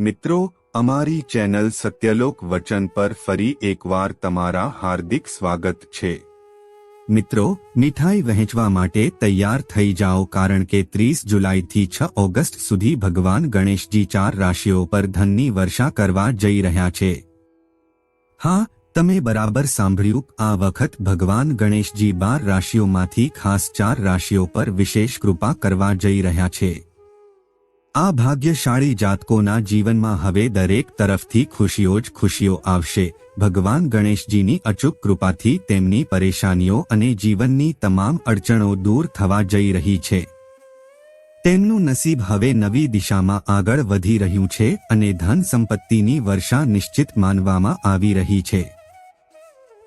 મિત્રો, અમારી ચેનલ સત્યલોક વચન પર ફરી એકવાર તમારા હાર્દિક સ્વાગત છે. મિત્રો, મીઠાઈ વહેંચવા માટે તૈયાર થઈ જાઓ કારણ કે ત્રીસ જુલાઈથી છ ઓગસ્ટ સુધી ભગવાન ગણેશજી ચાર રાશિઓ પર ધનની વર્ષા કરવા જઈ રહ્યા છે. હા, તમે બરાબર સાંભળ્યું, આ વખત ભગવાન ગણેશજી બાર રાશિઓમાંથી ખાસ ચાર રાશિઓ પર વિશેષ કૃપા કરવા જઈ રહ્યા છે. આ ભાગ્યશાળી જાતકોના જીવનમાં હવે દરેક તરફથી ખુશીઓ જ ખુશીઓ આવશે. ભગવાન ગણેશજીની અચૂક કૃપાથી તેમની પરેશાનીઓ અને જીવનની તમામ અડચણો દૂર થવા જઈ રહી છે. તેમનું નસીબ હવે નવી દિશામાં આગળ વધી રહ્યું છે અને ધન સંપત્તિની વર્ષા નિશ્ચિત માનવામાં આવી રહી છે.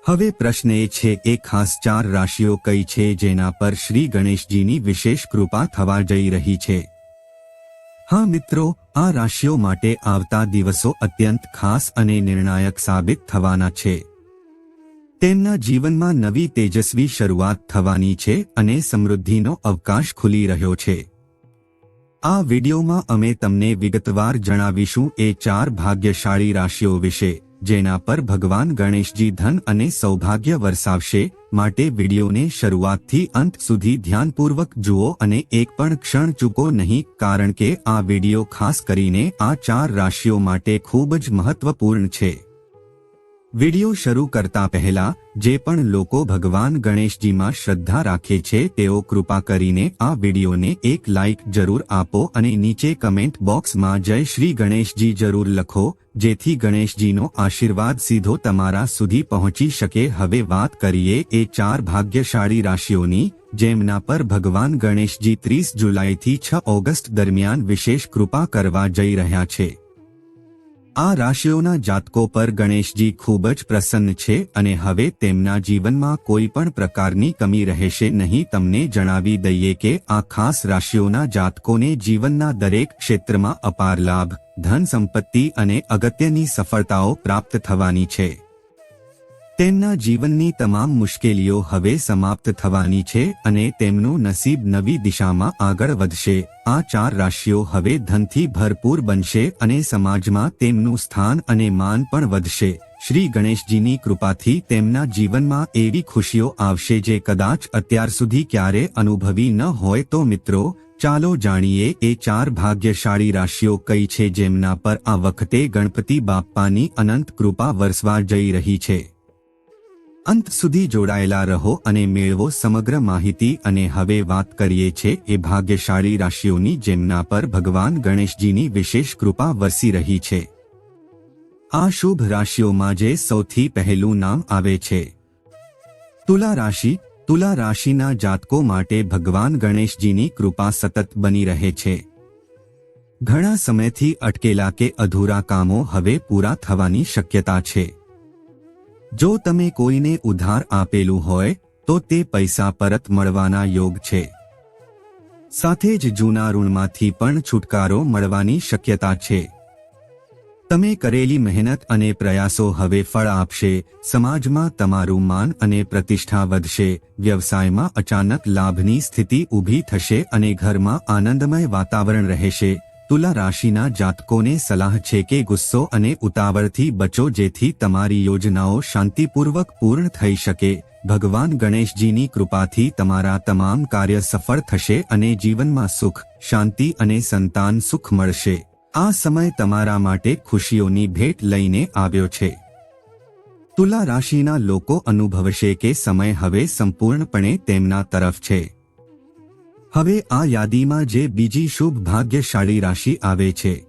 હવે પ્રશ્ન એ છે, એ ખાસ ચાર રાશિઓ કઈ છે જેના પર શ્રી ગણેશજીની વિશેષ કૃપા થવા જઈ રહી છે? હા મિત્રો, આ રાશિઓ માટે આવતા દિવસો અત્યંત ખાસ અને નિર્ણાયક સાબિત થવાના છે. તેમના જીવનમાં નવી તેજસ્વી શરૂઆત થવાની છે અને સમૃદ્ધિનો અવકાશ ખુલી રહ્યો છે. આ વિડિયોમાં અમે તમને વિગતવાર જણાવીશું એ ચાર ભાગ્યશાળી રાશિઓ વિશે. જેના પર ભગવાન ગણેશજી ધન અને સૌભાગ્ય વરસાવશે, માટે વિડીયોને શરૂઆતથી અંત સુધી ધ્યાનપૂર્વક જુઓ અને એક પણ ક્ષણ ચૂકો નહીં, કારણ કે આ વીડિયો ખાસ કરીને આ ચાર રાશિઓ માટે ખૂબ જ મહત્વપૂર્ણ છે. વિડિયો શરૂ કરતા પહેલા, જે પણ લોકો ભગવાન ગણેશજીમાં શ્રદ્ધા રાખે છે, તેઓ કૃપા કરીને આ વિડીયોને એક લાઇક જરૂર આપો અને નીચે કમેન્ટ બોક્સમાં જય શ્રી ગણેશજી જરૂર લખો, જેથી ગણેશજીનો આશીર્વાદ સીધો તમારા સુધી પહોંચી શકે. હવે વાત કરીએ એ ચાર ભાગ્યશાળી રાશિઓની, જેમના પર ભગવાન ગણેશજી ત્રીસ જુલાઈથી છ ઓગસ્ટ દરમિયાન વિશેષ કૃપા કરવા જઈ રહ્યા છે. આ રાશિઓના જાતકો પર ગણેશજી ખૂબ જ પ્રસન્ન છે અને હવે તેમના જીવનમાં કોઈ પણ પ્રકારની કમી રહેશે નહીં. તમને જણાવી દઈએ કે આ ખાસ રાશિઓના જાતકોને જીવનના દરેક ક્ષેત્રમાં અપાર લાભ, ધન સંપત્તિ અને અગત્યની સફળતાઓ પ્રાપ્ત થવાની છે. તેમના જીવનની તમામ મુશ્કેલીઓ હવે સમાપ્ત થવાની છે અને તેમનું નસીબ નવી દિશામાં આગળ વધશે. આ ચાર રાશિઓ હવે ધનથી ભરપૂર બનશે અને સમાજમાં તેમનું સ્થાન અને માન પણ વધશે. શ્રી ગણેશજીની કૃપાથી તેમના જીવનમાં એવી ખુશીઓ આવશે જે કદાચ અત્યાર સુધી ક્યારે અનુભવી ન હોય તો મિત્રો, ચાલો જાણીએ એ ચાર ભાગ્યશાળી રાશિઓ કઈ છે જેમના પર આ વખતે ગણપતિ બાપ્પાની અનંત કૃપા વરસવા જઈ રહી છે. અંત સુધી જોડાયેલા રહો અને મેળવો સમગ્ર માહિતી અને હવે વાત કરીએ છે એ ભાગ્યશાળી રાશિઓની જેમના પર ભગવાન ગણેશજીની વિશેષ કૃપા વરસી રહી છે. આ શુભ રાશિઓમાં જે સૌથી પહેલું નામ આવે છે. તુલા રાશિ, તુલા રાશિના જાતકો માટે ભગવાન ગણેશજીની કૃપા સતત બની રહે છે. ઘણા સમયથી અટકેલા કે અધૂરા કામો હવે પૂરા થવાની શક્યતા છે. જો તમે કોઈને ઉધાર આપેલું હોય, તો તે પૈસા પરત મળવાના યોગ છે. સાથે જ જૂના ઋણમાંથી પણ છુટકારો મળવાની શક્યતા છે. તમે કરેલી મહેનત અને પ્રયાસો હવે ફળ આપશે, સમાજમાં તમારું માન અને પ્રતિષ્ઠા વધશે, વ્યવસાયમાં અચાનક લાભની સ્થિતિ ઊભી થશે અને ઘરમાં આનંદમય વાતાવરણ રહેશે. તુલા રાશિના જાતકોને સલાહ છે કે ગુસ્સો અને ઉતાવળથી બચો જેથી તમારી યોજનાઓ શાંતિપૂર્વક પૂર્ણ થઈ શકે. ભગવાન ગણેશજીની કૃપાથી તમારા તમામ કાર્ય સફળ થશે અને જીવનમાં સુખ, શાંતિ અને સંતાન સુખ મળશે. આ સમય તમારા માટે ખુશીઓની ભેટ લઈને આવ્યો છે. તુલા રાશિના લોકો અનુભવશે કે સમય હવે સંપૂર્ણપણે તેમના તરફ છે. હવે આ યાદીમાં જે બીજી શુભ ભાગ્યશાળી રાશિ આવે છે.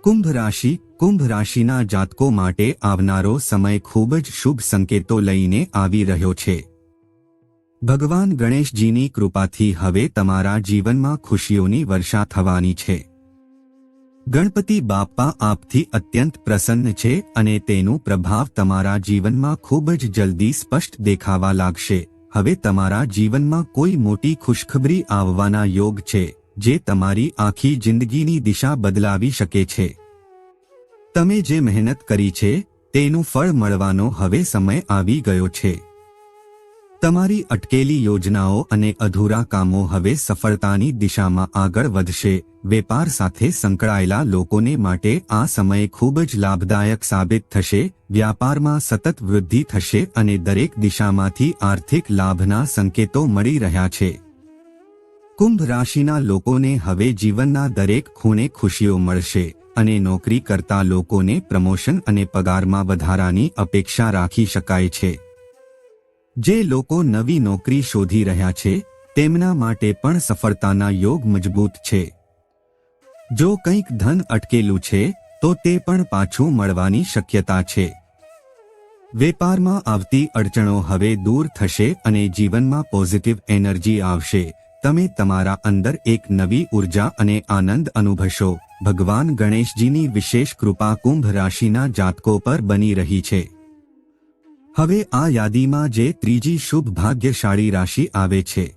કુંભ રાશિ, કુંભ રાશિના જાતકો માટે આવનારો સમય ખૂબ જ શુભ સંકેતો લઈને આવી રહ્યો છે. ભગવાન ગણેશજીની કૃપાથી હવે તમારા જીવનમાં ખુશીઓની વર્ષા થવાની છે. ગણપતિ બાપ્પા આપથી અત્યંત પ્રસન્ન છે અને તેનું પ્રભાવ તમારા જીવનમાં ખૂબ જ જલ્દી સ્પષ્ટ દેખાવા લાગશે. હવે તમારા જીવનમાં કોઈ મોટી ખુશખબરી આવવાના યોગ છે, જે તમારી આખી જિંદગીની દિશા બદલાવી શકે છે. તમે જે મહેનત કરી છે, તેનું ફળ મળવાનો હવે સમય આવી ગયો છે. તમારી અટકેલી યોજનાઓ અને અધૂરા કામો હવે સફળતાની દિશામાં આગળ વધશે. વેપાર સાથે સંકળાયેલા લોકોને માટે આ સમય ખૂબ જ લાભદાયક સાબિત થશે. વ્યાપારમાં સતત વૃદ્ધિ થશે અને દરેક દિશામાંથી આર્થિક લાભના સંકેતો મળી રહ્યા છે. કુંભ રાશિના લોકોને હવે જીવનના દરેક ખૂણે ખુશીઓ મળશે અને નોકરી કરતા લોકોને પ્રમોશન અને પગારમાં વધારાની અપેક્ષા રાખી શકાય છે. જે લોકો નવી નોકરી શોધી રહ્યા છે, તેમના માટે પણ સફળતાના યોગ મજબૂત છે. જો કંઈક ધન અટકેલું છે, તો તે પણ પાછું મળવાની શક્યતા છે. વેપારમાં આવતી અડચણો હવે દૂર થશે અને જીવનમાં પોઝિટિવ એનર્જી આવશે. તમે તમારા અંદર એક નવી ઊર્જા અને આનંદ અનુભવશો. ભગવાન ગણેશજીની વિશેષ કૃપા કુંભ રાશિના જાતકો પર બની રહી છે. હવે આ યાદીમાં જે ત્રીજી શુભ ભાગ્યશાળી રાશિ આવે છે.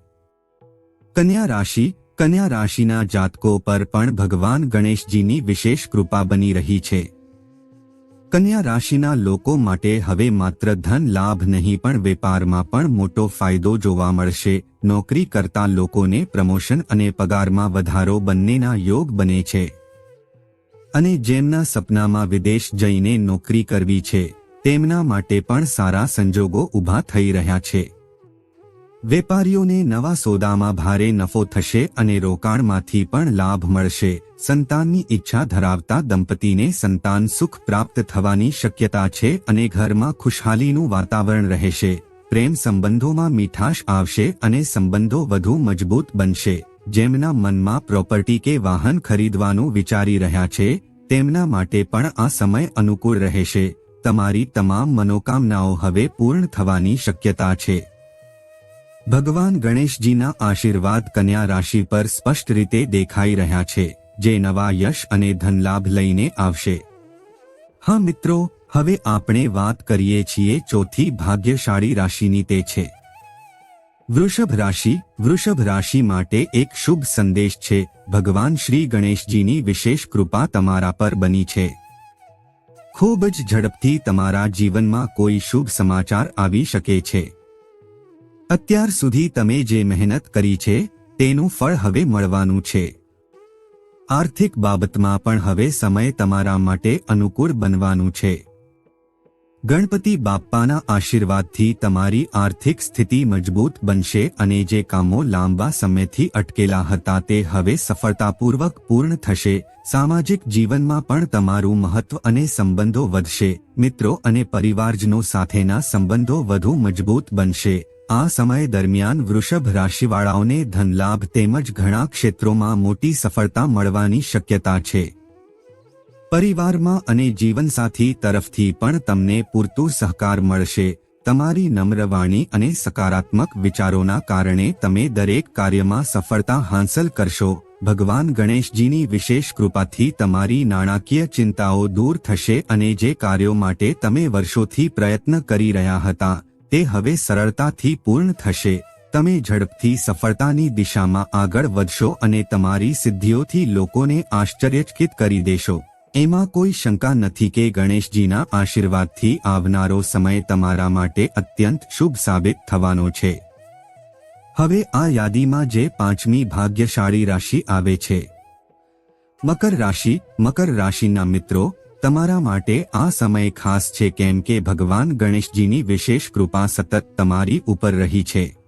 કન્યા રાશિ, કન્યા રાશિના જાતકો પર પણ ભગવાન ગણેશજીની વિશેષ કૃપા બની રહી છે. કન્યા રાશિના લોકો માટે હવે માત્ર ધન લાભ નહીં પણ વેપારમાં પણ મોટો ફાયદો જોવા મળશે. નોકરી કરતા લોકોને પ્રમોશન અને પગારમાં વધારો બંનેના યોગ બને છે. અને જેમના સપનામાં વિદેશ જઈને નોકરી કરવી છે. તેમના માટે પણ સારા સંજોગો ઊભા થઈ રહ્યા છે. વેપારીઓને નવા સોદામાં ભારે નફો થશે અને રોકાણમાંથી પણ લાભ મળશે. સંતાનની ઈચ્છા ધરાવતા દંપતીને સંતાન સુખ પ્રાપ્ત થવાની શક્યતા છે અને ઘરમાં ખુશહાલીનું વાતાવરણ રહેશે. પ્રેમ સંબંધોમાં મીઠાશ આવશે અને સંબંધો વધુ મજબૂત બનશે. જેમના મનમાં પ્રોપર્ટી કે વાહન ખરીદવાનું વિચારી રહ્યા છે, તેમના માટે પણ આ સમય અનુકૂળ રહેશે. તમારી તમામ મનોકામનાઓ હવે પૂર્ણ થવાની શક્યતા છે. ભગવાન ગણેશજીના આશીર્વાદ કન્યા રાશિ પર સ્પષ્ટ રીતે દેખાઈ રહ્યા છે, જે નવા યશ અને ધનલાભ લઈને આવશે. હા મિત્રો, હવે આપણે વાત કરીએ છીએ ચોથી ભાગ્યશાળી રાશિની તે છે. વૃષભ રાશિ વૃષભ રાશિ માટે એક શુભ સંદેશ છે, ભગવાન શ્રી ગણેશજીની વિશેષ કૃપા તમારા પર બની છે. ખૂબ જ ઝડપથી તમારા જીવનમાં કોઈ શુભ સમાચાર આવી શકે છે. અત્યાર સુધી તમે જે મહેનત કરી છે, તેનું ફળ હવે મળવાનું છે. આર્થિક બાબતમાં પણ હવે સમય તમારા માટે અનુકૂળ બનવાનું છે. ગણપતિ બાપ્પાના આશીર્વાદથી તમારી આર્થિક સ્થિતિ મજબૂત બનશે અને જે કામો લાંબા સમયથી અટકેલા હતા તે હવે સફળતાપૂર્વક પૂર્ણ થશે. સામાજિક જીવનમાં પણ તમારું મહત્વ અને સંબંધો વધશે. મિત્રો અને પરિવારજનો સાથેના સંબંધો વધુ મજબૂત બનશે. આ સમય દરમિયાન વૃષભ રાશિવાળાઓને ધનલાભ તેમજ ઘણા ક્ષેત્રોમાં મોટી સફળતા મળવાની શક્યતા છે. પરિવારમાં અને જીવનસાથી તરફથી પણ તમને પૂરતો સહકાર મળશે. તમારી નમ્ર વાણી અને સકારાત્મક વિચારોના કારણે તમે દરેક કાર્યમાં સફળતા હાંસલ કરશો. ભગવાન ગણેશજીની વિશેષ કૃપાથી તમારી નાણાકીય ચિંતાઓ દૂર થશે અને જે કાર્યો માટે તમે વર્ષોથી પ્રયત્ન કરી રહ્યા હતા, તે હવે સરળતાથી પૂર્ણ થશે. તમે ઝડપથી સફળતાની દિશામાં આગળ વધશો અને તમારી સિદ્ધિઓથી લોકોને આશ્ચર્યચકિત કરી દેશો. એમાં કોઈ શંકા નથી કે ગણેશજીના આશીર્વાદથી આવનારો સમય તમારા માટે અત્યંત શુભ સાબિત થવાનો છે. હવે આ યાદીમાં જે પાંચમી ભાગ્યશાળી રાશિ આવે છે. મકર રાશિ, મકર રાશિના મિત્રો, તમારા માટે આ સમય ખાસ છે કેમ કે ભગવાન ગણેશજીની વિશેષ કૃપા સતત તમારી ઉપર રહી છે.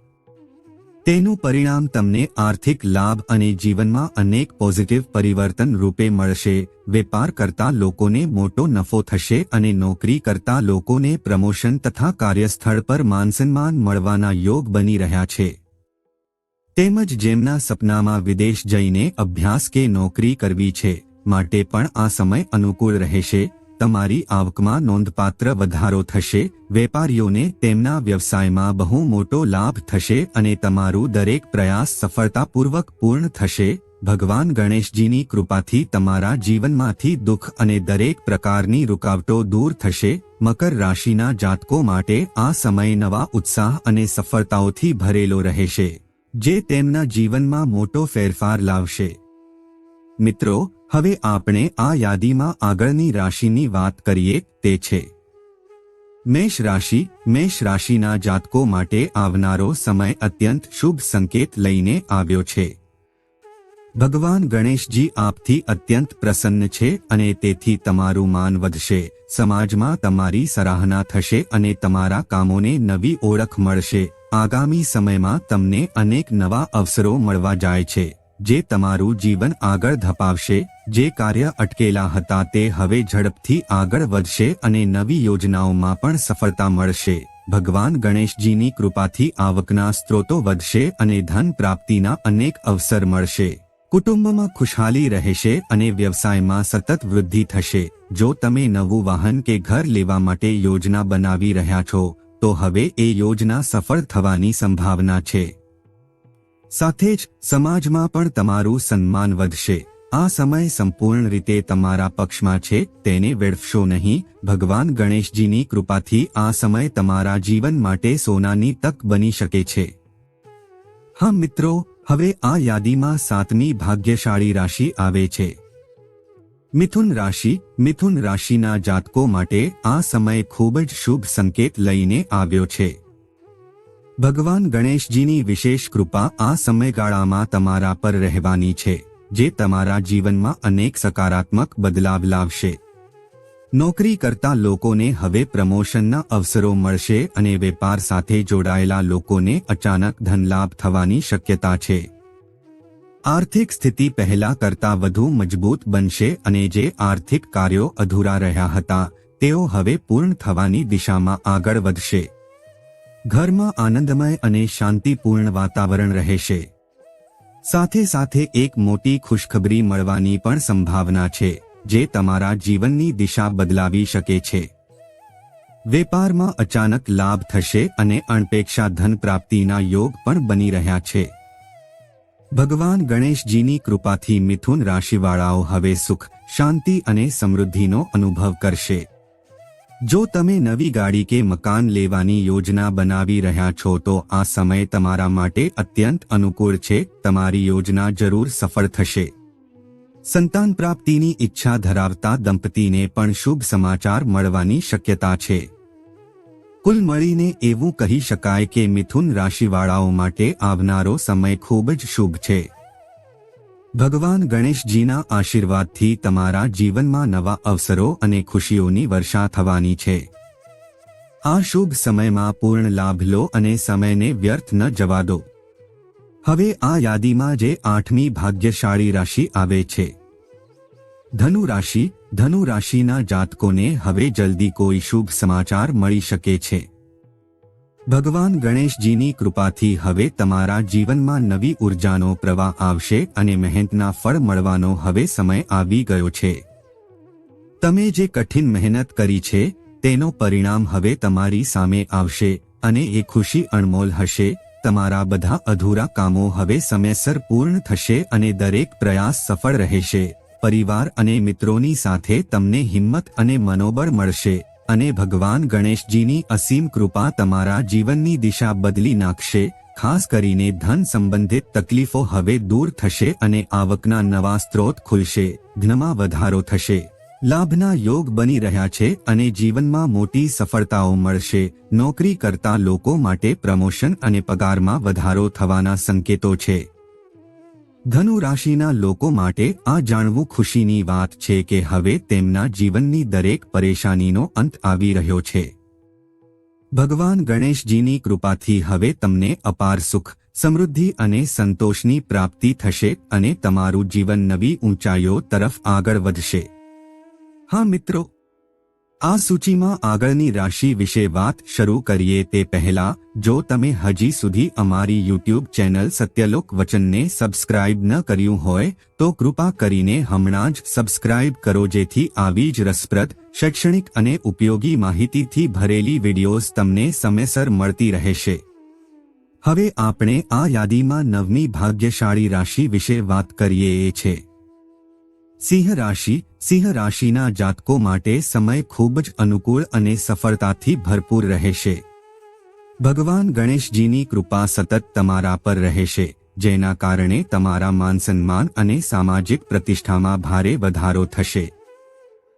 તેનું પરિણામ તમને આર્થિક લાભ અને જીવનમાં અનેક પોઝિટિવ પરિવર્તન રૂપે મળશે. વેપાર કરતા લોકોને મોટો નફો થશે અને નોકરી કરતા લોકોને પ્રમોશન તથા કાર્યસ્થળ પર માનસન્માન મળવાના યોગ બની રહ્યા છે. તેમજ જેમના સપનામાં વિદેશ જઈને અભ્યાસ કે નોકરી કરવી છે, માટે પણ આ સમય અનુકૂળ રહેશે. તમારી આવકમાં નોંધપાત્ર વધારો થશે, વેપારીઓને તેમના વ્યવસાયમાં બહુ મોટો લાભ થશે અને તમારું દરેક પ્રયાસ સફળતાપૂર્વક પૂર્ણ થશે. ભગવાન ગણેશજીની કૃપાથી તમારા જીવનમાંથી દુઃખ અને દરેક પ્રકારની રૂકાવટો દૂર થશે. મકર રાશિના જાતકો માટે આ સમય નવા ઉત્સાહ અને સફળતાઓથી ભરેલો રહેશે, જે તેમના જીવનમાં મોટો ફેરફાર લાવશે. મિત્રો હવે આપણે આ યાદીમાં આગળની રાશિની વાત કરીએ તે છે. મેષ રાશિ, મેષ રાશિના જાતકો માટે આવનારો સમય અત્યંત શુભ સંકેત લઈને આવ્યો છે. ભગવાન ગણેશજી આપથી અત્યંત પ્રસન્ન છે અને તેથી તમારું માન વધશે, સમાજમાં તમારી સરાહના થશે અને તમારા કામોને નવી ઓળખ મળશે. આગામી સમયમાં તમને અનેક નવા અવસરો મળવા જાય છે. જે તમારું જીવન આગળ ધપાવશે, જે કાર્ય અટકેલા હતા તે હવે ઝડપથી આગળ વધશે અને નવી યોજનાઓમાં પણ સફળતા મળશે. ભગવાન ગણેશજીની કૃપાથી આવકના સ્ત્રોતો વધશે અને ધન પ્રાપ્તિના અનેક અવસર મળશે. કુટુંબમાં ખુશહાલી રહેશે અને વ્યવસાયમાં સતત વૃદ્ધિ થશે. જો તમે નવું વાહન કે ઘર લેવા માટે યોજના બનાવી રહ્યા છો, તો હવે એ યોજના સફળ થવાની સંભાવના છે. સાથે જ સમાજમાં પણ તમારું સન્માન વધશે. આ સમય સંપૂર્ણ રીતે તમારા પક્ષમાં છે, તેને વેડફશો નહીં. ભગવાન ગણેશજીની કૃપાથી આ સમય તમારા જીવન માટે સોનાની તક બની શકે છે. હા મિત્રો, હવે આ યાદીમાં સાતમી ભાગ્યશાળી રાશિ આવે છે. મિથુન રાશિ, મિથુન રાશિના જાતકો માટે આ સમય ખૂબ જ શુભ સંકેત લઈને આવ્યો છે. ભગવાન ગણેશજીની વિશેષ કૃપા આ સમયગાળામાં તમારા પર રહેવાની છે, જે તમારા જીવનમાં અનેક સકારાત્મક બદલાવ લાવશે. નોકરી કરતા લોકોને હવે પ્રમોશનના અવસરો મળશે અને વેપાર સાથે જોડાયેલા લોકોને અચાનક ધનલાભ થવાની શક્યતા છે. આર્થિક સ્થિતિ પહેલા કરતા વધુ મજબૂત બનશે અને જે આર્થિક કાર્યો અધૂરા રહ્યા હતા, તેઓ હવે પૂર્ણ થવાની દિશામાં આગળ વધશે. ઘરમાં આનંદમય અને શાંતિપૂર્ણ વાતાવરણ રહેશે. સાથે સાથે એક મોટી ખુશખબરી મળવાની પણ સંભાવના છે, જે તમારા જીવનની દિશા બદલાવી શકે છે. વેપારમાં અચાનક લાભ થશે અને અણપેક્ષા ધન પ્રાપ્તિના યોગ પણ બની રહ્યા છે. ભગવાન ગણેશજીની કૃપાથી મિથુન રાશિવાળાઓ હવે સુખ, શાંતિ અને સમૃદ્ધિનો અનુભવ કરશે. જો તમે નવી ગાડી કે મકાન લેવાની યોજના બનાવી રહ્યા છો તો આ સમય તમારા માટે અત્યંત અનુકૂળ છે. તમારી યોજના જરૂર સફળ થશે. સંતાન પ્રાપ્તિની ઈચ્છા ધરાવતા દંપતીને પણ શુભ સમાચાર મળવાની શક્યતા છે. કુલ મળીને એવું કહી શકાય કે મિથુન રાશિવાળાઓ માટે આવનારો સમય ખૂબ જ શુભ છે. ભગવાન ગણેશજીના આશીર્વાદથી તમારા જીવનમાં નવા અવસરો અને ખુશીઓની વર્ષા થવાની છે. આ શુભ સમયમાં પૂર્ણ લાભ લો અને સમયને વ્યર્થ ન જવા દો. હવે આ યાદીમાં જે આઠમી ભાગ્યશાળી રાશિ આવે છે. ધનુ રાશિ ધનુ રાશિના જાતકોને હવે જલ્દી કોઈ શુભ સમાચાર મળી શકે છે. ભગવાન ગણેશજીની કૃપાથી હવે તમારા જીવનમાં નવી ઉર્જાનો પ્રવાહ આવશે અને મહેનતના ફળ મળવાનો હવે સમય આવી ગયો છે. તમે જે કઠિન મહેનત કરી છે, તેનો પરિણામ હવે તમારી સામે આવશે અને એ ખુશી અણમોલ હશે. તમારા બધા અધૂરા કામો હવે સમયસર પૂર્ણ થશે અને દરેક પ્રયાસ સફળ રહેશે. પરિવાર અને મિત્રોની સાથે તમને હિંમત અને મનોબળ મળશે. અને ભગવાન ગણેશજીની અસીમ કૃપા તમારા જીવનની દિશા બદલી નાખશે, ખાસ કરીને ધન સંબંધિત તકલીફો હવે દૂર થશે અને આવકના નવા સ્ત્રોત ખુલશે ધનમાં વધારો થશે. લાભના યોગ બની રહ્યા છે અને જીવનમાં મોટી સફળતાઓ મળશે. નોકરી કરતા લોકો માટે પ્રમોશન અને પગારમાં વધારો થવાના સંકેતો છે. ધનુ રાશિના લોકો માટે આ જાણવું ખુશીની વાત છે કે હવે તેમના જીવનની દરેક પરેશાનીનો અંત આવી રહ્યો છે. ભગવાન ગણેશજીની કૃપાથી હવે તમને અપાર સુખ, સમૃદ્ધિ અને સંતોષની પ્રાપ્તિ થશે અને તમારું જીવન નવી ઊંચાઈઓ તરફ આગળ વધશે. હા મિત્રો આ સૂચિમાં આગળની રાશિ વિશે વાત શરૂ કરીએ તે પહેલા, જો તમે હજી સુધી અમારી યુટ્યુબ ચેનલ સત્યલોક વચનને સબસ્ક્રાઇબ ન કર્યું હોય, તો કૃપા કરીને હમણાં જ સબસ્ક્રાઇબ કરો જેથી આવી જ રસપ્રદ, શૈક્ષણિક અને ઉપયોગી માહિતીથી ભરેલી વિડીયોઝ તમને સમયસર મળતી રહેશે. હવે આપણે આ યાદીમાં નવમી ભાગ્યશાળી રાશિ વિશે વાત કરીએ છે સિંહ રાશિ સિંહ રાશિના જાતકો માટે સમય ખૂબ જ અનુકૂળ અને સફળતાથી ભરપૂર રહેશે. ભગવાન ગણેશજીની કૃપા સતત તમારા પર રહેશે, જેના કારણે તમારા માન સન્માન અને સામાજિક પ્રતિષ્ઠામાં ભારે વધારો થશે.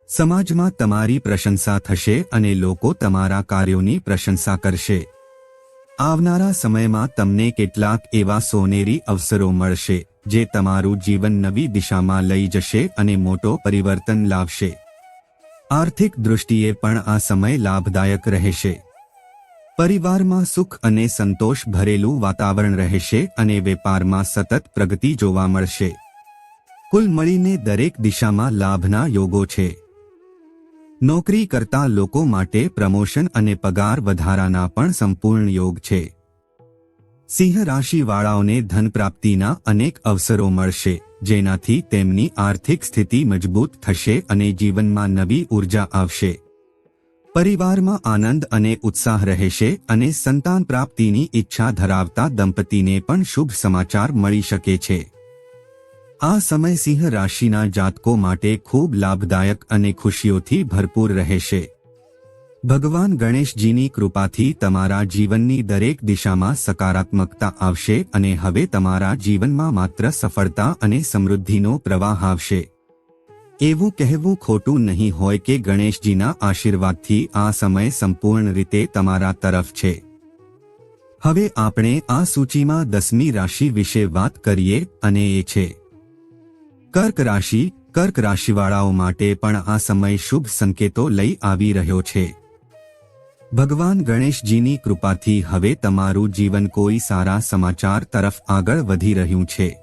સમાજમાં તમારી પ્રશંસા થશે અને લોકો તમારા કાર્યોની પ્રશંસા કરશે. આવનારા સમયમાં તમને કેટલાક એવા સોનેરી અવસરો મળશે. જે તમારું જીવન નવી દિશામાં લઈ જશે અને મોટો પરિવર્તન લાવશે. આર્થિક દૃષ્ટિએ પણ આ સમય લાભદાયક રહેશે. પરિવારમાં સુખ અને સંતોષ ભરેલું વાતાવરણ રહેશે અને વેપારમાં સતત પ્રગતિ જોવા મળશે. કુલ મળીને દરેક દિશામાં લાભના યોગો છે. નોકરી કરતા લોકો માટે પ્રમોશન અને પગાર વધારાના પણ સંપૂર્ણ યોગ છે. સિંહ રાશિવાળાઓને ધન પ્રાપ્તિના અનેક અવસરો મળશે, જેનાથી તેમની આર્થિક સ્થિતિ મજબૂત થશે અને જીવનમાં નવી ઊર્જા આવશે. પરિવારમાં આનંદ અને ઉત્સાહ રહેશે અને સંતાન પ્રાપ્તિની ઈચ્છા ધરાવતા દંપતીને પણ શુભ સમાચાર મળી શકે છે. આ સમય સિંહ રાશિના જાતકો માટે ખૂબ લાભદાયક અને ખુશીઓથી ભરપૂર રહેશે. ભગવાન ગણેશજીની કૃપાથી તમારા જીવનની દરેક દિશામાં સકારાત્મકતા આવશે અને હવે તમારા જીવનમાં માત્ર સફળતા અને સમૃદ્ધિનો પ્રવાહ આવશે. એવું કહેવું ખોટું નહીં હોય કે ગણેશજીના આશીર્વાદથી આ સમય સંપૂર્ણ રીતે તમારા તરફ છે. હવે આપણે આ સૂચિમાં દસમી રાશિ વિશે વાત કરીએ અને એ છે. કર્ક રાશિ, કર્ક રાશિવાળાઓ માટે પણ આ સમય શુભ સંકેતો લઈ આવી રહ્યો છે. ભગવાન ગણેશજીની કૃપાથી હવે તમારું જીવન કોઈ સારા સમાચાર તરફ આગળ વધી રહ્યું છે.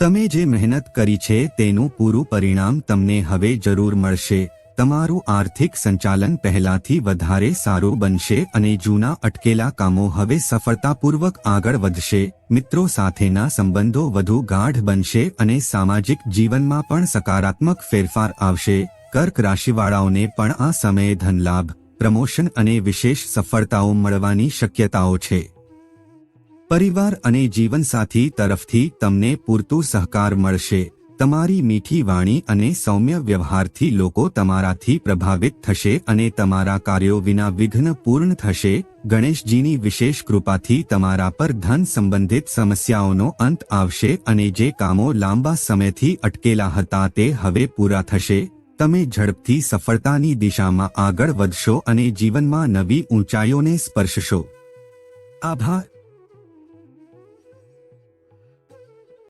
તમે જે મહેનત કરી છે તેનું પૂરું પરિણામ તમને હવે જરૂર મળશે. તમારું આર્થિક સંચાલન પહેલાથી વધારે સારું બનશે અને જૂના અટકેલા કામો હવે સફળતાપૂર્વક આગળ વધશે. મિત્રો, સાથેના સંબંધો વધુ ગાઢ બનશે અને સામાજિક જીવનમાં પણ સકારાત્મક ફેરફાર આવશે. કર્ક રાશિવાળાઓને પણ આ સમયે ધનલાભ. પ્રમોશન અને વિશેષ સફળતાઓ મળવાની શક્યતાઓ છે. પરિવાર અને જીવનસાથી તરફથી તમને પૂરતું સહકાર મળશે. તમારી મીઠી વાણી અને સૌમ્ય વ્યવહારથી લોકો તમારાથી પ્રભાવિત થશે અને તમારા કાર્યો વિના વિઘ્ન પૂર્ણ થશે. ગણેશજીની વિશેષ કૃપાથી તમારા પર ધન સંબંધિત સમસ્યાઓનો અંત આવશે અને જે કામો લાંબા સમયથી અટકેલા હતા તે હવે પૂરા થશે. તમે ઝડપથી સફળતાની દિશામાં આગળ વધશો અને જીવનમાં નવી ઊંચાઈઓને સ્પર્શશો. આભાર.